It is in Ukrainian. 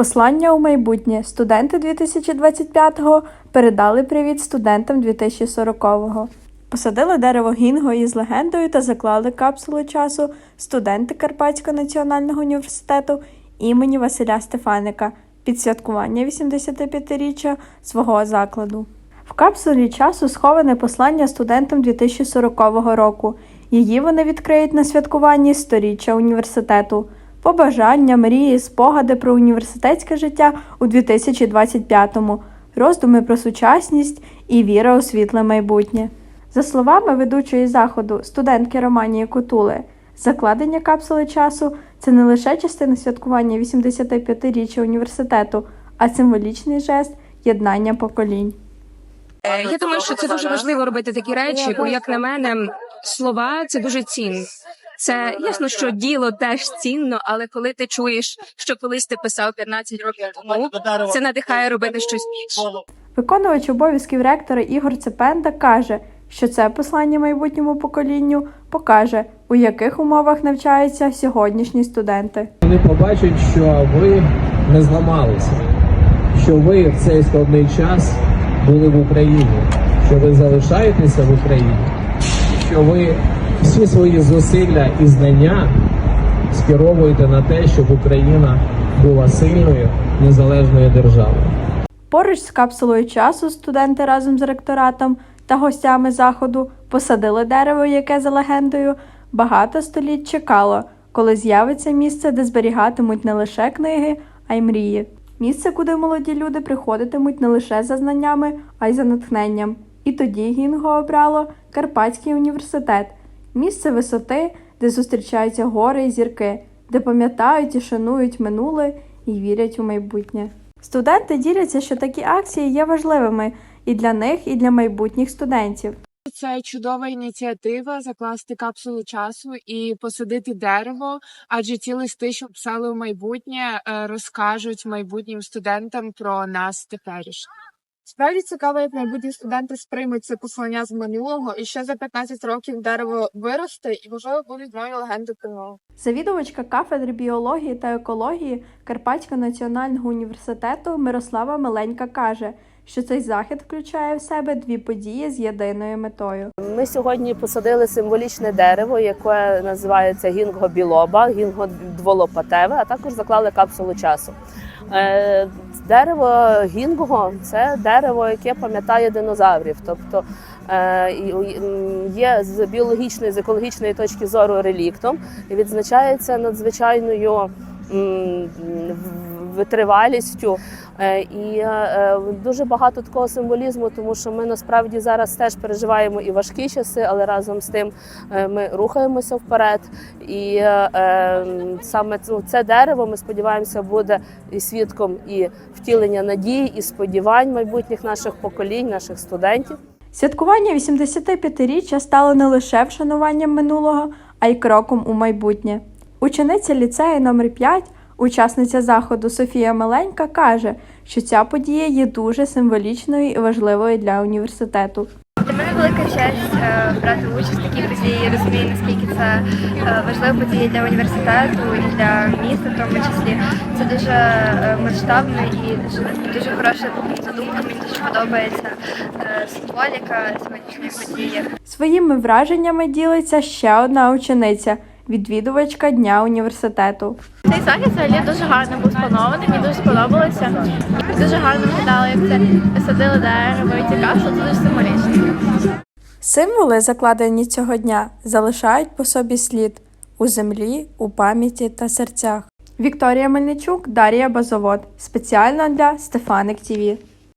Послання у майбутнє. Студенти 2025-го передали привіт студентам 2040-го. Посадили дерево гінго із легендою та заклали капсулу часу студенти Карпатського національного університету імені Василя Стефаника під святкування 85-річчя свого закладу. В капсулі часу сховане послання студентам 2040 року. Її вони відкриють на святкуванні сторіччя університету. Побажання, мрії, спогади про університетське життя у 2025-му, роздуми про сучасність і віра у світле майбутнє. За словами ведучої заходу, студентки Романії Кутули, закладення капсули часу це не лише частина святкування 85-річчя університету, а символічний жест єднання поколінь. Е, Я думаю, що це дуже важливо робити такі речі, бо як на мене, слова це дуже цінно. Це ясно, що діло теж цінно, але коли ти чуєш, що колись ти писав 15 років тому, це надихає робити щось більше. Виконувач обов'язків ректора Ігор Цепенда каже, що це послання майбутньому поколінню покаже, у яких умовах навчаються сьогоднішні студенти. Вони побачать, що ви не зламалися, що ви в цей складний час були в Україні, що ви залишаєтеся в Україні, що ви всі свої зусилля і знання скеровуєте на те, щоб Україна була сильною незалежною державою. Поруч з капсулою часу студенти разом з ректоратом та гостями заходу посадили дерево, яке за легендою багато століть чекало, коли з'явиться місце, де зберігатимуть не лише книги, а й мрії. Місце, куди молоді люди приходитимуть не лише за знаннями, а й за натхненням. І тоді Гінго обрало Карпатський університет, місце висоти, де зустрічаються гори і зірки, де пам'ятають і шанують минуле і вірять у майбутнє. Студенти діляться, що такі акції є важливими і для них, і для майбутніх студентів. Це чудова ініціатива закласти капсулу часу і посадити дерево, адже ті листи, що писали в майбутнє, е, розкажуть майбутнім студентам про нас теперішнє. Справді цікаво, як майбутні студенти сприймуть це послання з минулого, і ще за 15 років дерево виросте і можливо будуть нові легенди про. Завідувачка кафедри біології та екології Карпатського національного університету Мирослава Миленька каже, що цей захід включає в себе дві події з єдиною метою. Ми сьогодні посадили символічне дерево, яке називається гінго білоба, гінго дволопатеве, а також заклали капсулу часу. Е, Дерево гінго це дерево, яке пам'ятає динозаврів. Тобто е, є з біологічної, з екологічної точки зору реліктом і відзначається надзвичайною витривалістю. Е, І е, дуже багато такого символізму, тому що ми насправді зараз теж переживаємо і важкі часи, але разом з тим е, ми рухаємося вперед. І е, е, саме це- це дерево, ми сподіваємося, буде і свідком і втілення надій, і сподівань майбутніх наших поколінь, наших студентів. Святкування 85-річчя стало не лише вшануванням минулого, а й кроком у майбутнє. Учениця ліцею номер 5 учасниця заходу Софія Миленька каже, що ця подія є дуже символічною і важливою для університету. Для мене велика честь е, брати участь в такій події. Я розумію, наскільки це е, важлива подія для університету і для міста, в тому числі. Це дуже е, масштабно і дуже, хороша задумка. Мені дуже подобається символіка сьогоднішньої події. Своїми враженнями ділиться ще одна учениця, відвідувачка Дня університету. Цей захід взагалі дуже гарно був спланований, мені дуже сподобалося. Дуже гарно виглядало, як це садили дерево і капсули, це дуже символічно. Символи, закладені цього дня, залишають по собі слід у землі, у пам'яті та серцях. Вікторія Мельничук, Дар'я Базовод. Спеціально для Стефаник ТІВІ.